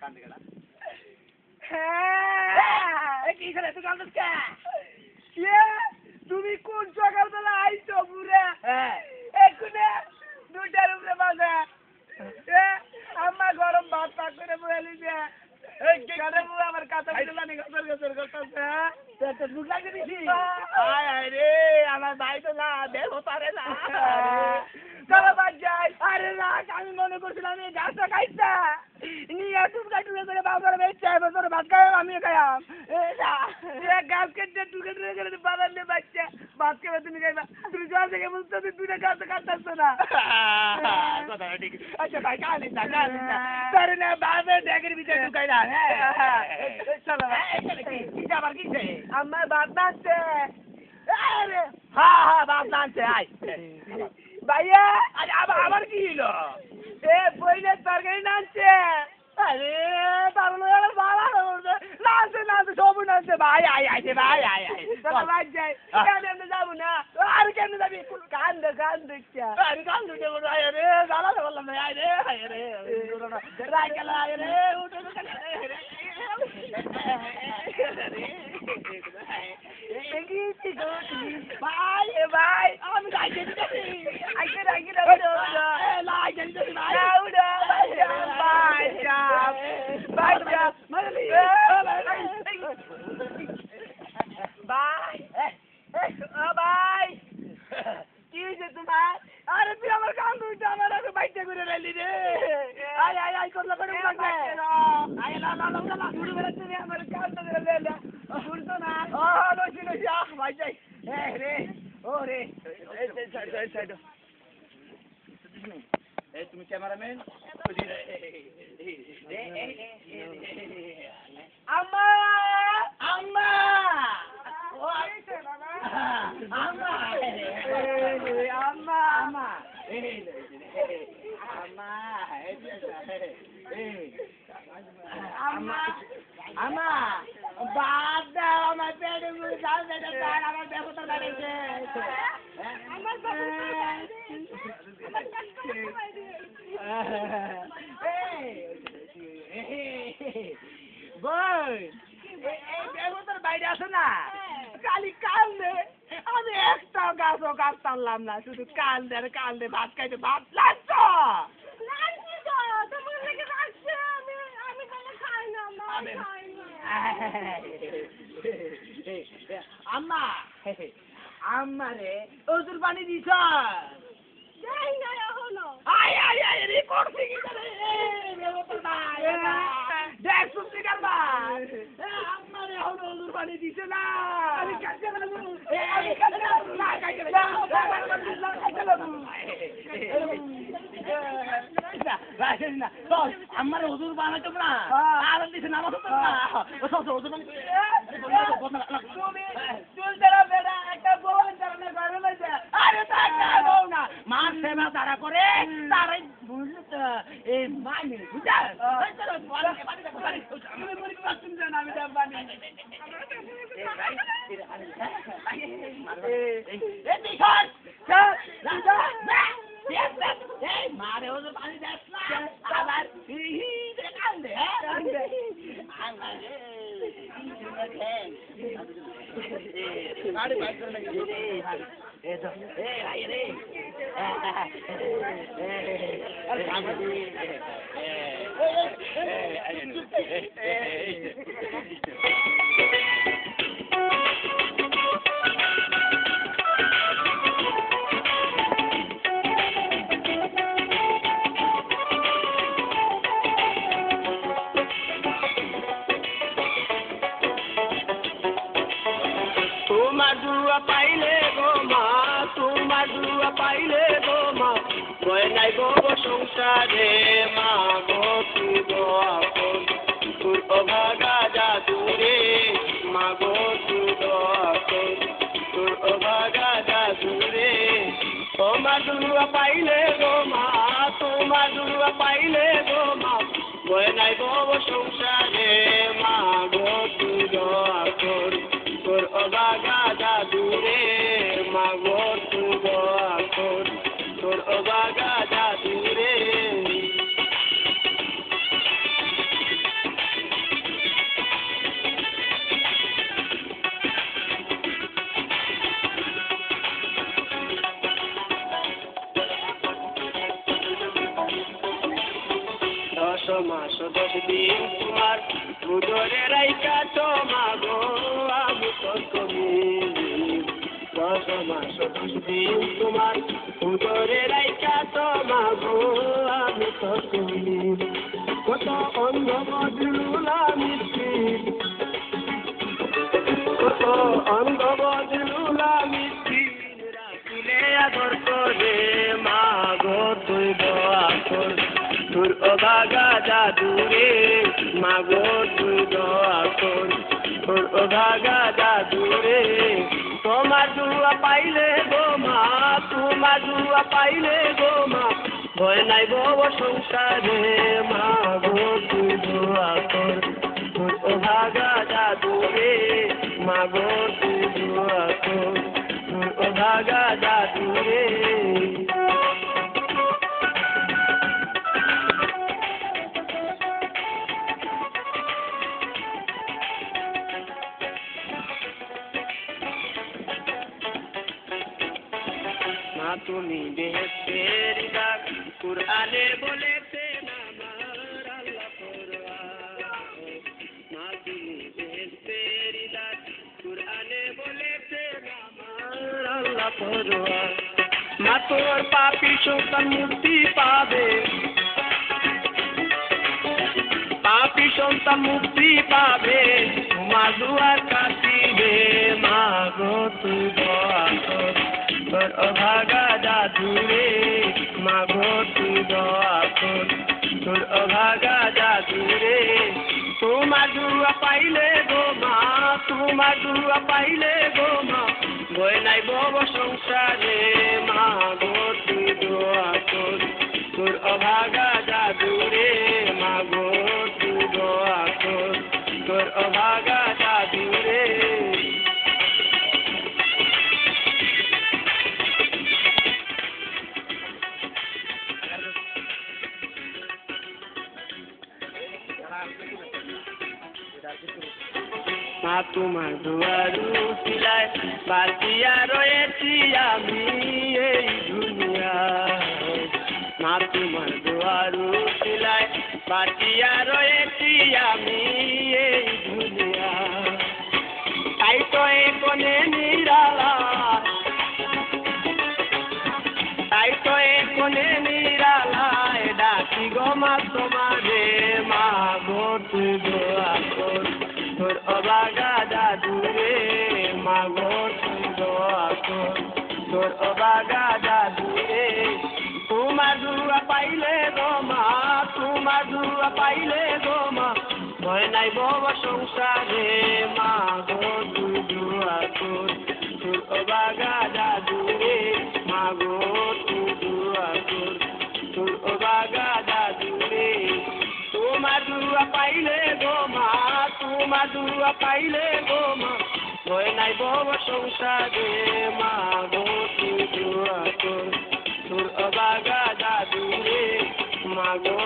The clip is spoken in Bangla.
কান্দে গেলা কি করে তুই তুমি কোন সকালবেলা পুরে হ্যাঁ। এক্ষুনি দুটার উপরে বাজে আম্মা গরম ভাত পাক করে বলে যে কানে বুয়া আমার কাছে দিলানি গসর গসর করতেছে তো দুধ লাগে দিছি। আয় আয় রে আমার ভাই তো না পারে না। চলো বাদ যাই। আরে না আমি মনে করছিলাম এই গাছটা খাইছা নিয়ে টুকরা টুকরা করে বাবার বেচছে বছর ভাত খাই আমি খাইয়াম। গাছ কেটে টুকে টুকে করে বাবার নিয়ে বাচ্চা। ভাত খাবে তুমি খাইবা। তুমি জল থেকে বুঝতে তুমি দুটা গাছ কাটতেছো না। আচ্ছা ভাই কানে না কানে না। তারে না বাবার ড্যাগের ভিতরে ঢুকাই না চলো। কি আবার কিছে আমার ভাত নাচছে। আরে হ্যাঁ হ্যাঁ বাপ নানছে আয়। ভাইয়া। আবার আবার কি হলো এ বইনের তরকারি নাচছে আরে তার লগে আমার বাবা উঠবে নাচছে নাচছে সব নাচছে ভাই আয় আয় রে ভাই আয় আয় চলো ভাই যাই কেন যাব না আর কেন যাবি কান্দে কান্দে আরে কান দুটে বড় আয় রে ভাই ভাই আমি যাই যেতে আইকে আইকে উড়ো উড়ো লাই যেতে ভাই ভাই কি হয়েছে তোমার আরে তুই আমার কান দুইটা আমার আগে বাইতে করে রেলি রে আয় আয় আয় করলা করে আয় লা লা লা লা করে তুমি আমার কান তো করে রেলে শুনতো না ও লসি লসি আহ ভাই যাই এ রে ও রে সাইড এই তুমি ক্যামেরাম্যান আম্মা আম্মা ও আম্মা আম্মা আম্মা আম্মা আম্মা আমার দাঁড়িয়েছে এই দেবতার বাইরে আসো না? খালি কান্দে। আমি একটা গাছও গাছ টানলাম না শুধু কান্দে আর কান্দে ভাত খাইতে ভাত লাগছ। আম্মা আম্মা রে ওজুর পানি দিছ? আয় আয় আয় রে করছি কি করে দেবতার ভাই দেখ সুস্থি কারবা আম্মা রে হন ওজুর পানি দিছে না গেলাম না আমার হুজুর বানাইতো না আর দিছে নামাজ হতো না ও সব হুজুর তুমি চুল ধরা বেড়া একটা বউ ধরনের ঘরে বসে আরে টাকা দাও না মা সেবা তারা করে তারাই বুঝলি তো এই মানে বুঝা তুমি না Hey, hey, hey. দুয়া পাইলে গো মা। ভয় নাই গো সংসারে, মা গো তুই গো অভাগা জাদু রে মা গো তুই গো অভাগা জাদু রে দুয়া পাইলে গো মা তোমার দুয়া পাইলে গো মা। ভয় নাই বব সংসারে, মা গো তুই দশ মাস দিন তোমার উদরে রাইকা তোমা গো আমি দশ মাস দশ দিন তোমার উদরে রাইকা তোমা গো আমি কত অন্ধ বদলুলা তোর অভাগা জাদুরে, মাগো কর তোর অভাগা জাদুরে, তোমার দুয়া পাইলে গো মা, তোমার দুয়া পাইলে গো মা। ভয় নাই বব সংসারে মা গো তুই দোয়া কর তোর অভাগা জাদুরে মা না তুমি বেহেস্তের ডাক কুরআনে বলেছে আমার আল্লাহ না তুমি বেহেস্তের ডাক কুরআনে বলেছে আমার আল্লাহ কোরআন মা তোর পাপি সন্তান মুক্তি পাবে। পাপি সন্তান মুক্তি পাবে। মা, দুয়ার কাটিবে মা গো, তুই তোর অভাগা জাদুরে মা গো তুই দোয়া কর। তোর অভাগা জাদুরে তোমার দুয়া পাইলে গো মা তোমার দুয়া পাইলে গো মা। ভয় নাই বব সংসারে মা গো তুই দোয়া কর। তোর অভাগা জাদুরে মা তোমার দুয়ারু সিলায় বাঁচিয়া রয়েছি আমি এই দুনিয়ায়। মা তোমার দুয়ারু সিলায় বাঁচিয়া রয়েছি আমি এই দুনিয়া তাই তো এ নিরালা তোর অবাগা জাদুরে তোমার দুয়া পাইলে গো মা, তোমার পাইলে গো ভয় নাই বব সংসারে, মা গো তুই কর তোর অবাগা জাদুরে মা গো তুই কর তোর অবাগা জাদুরে তোমার দুয়া পাইলে গো মা, তোমার দুয়া পাইলে গো মা। ভয় নাই বব সংসারে মা গো তুই দোয়া কর অবাগা অবাগা জাদুরে মা গো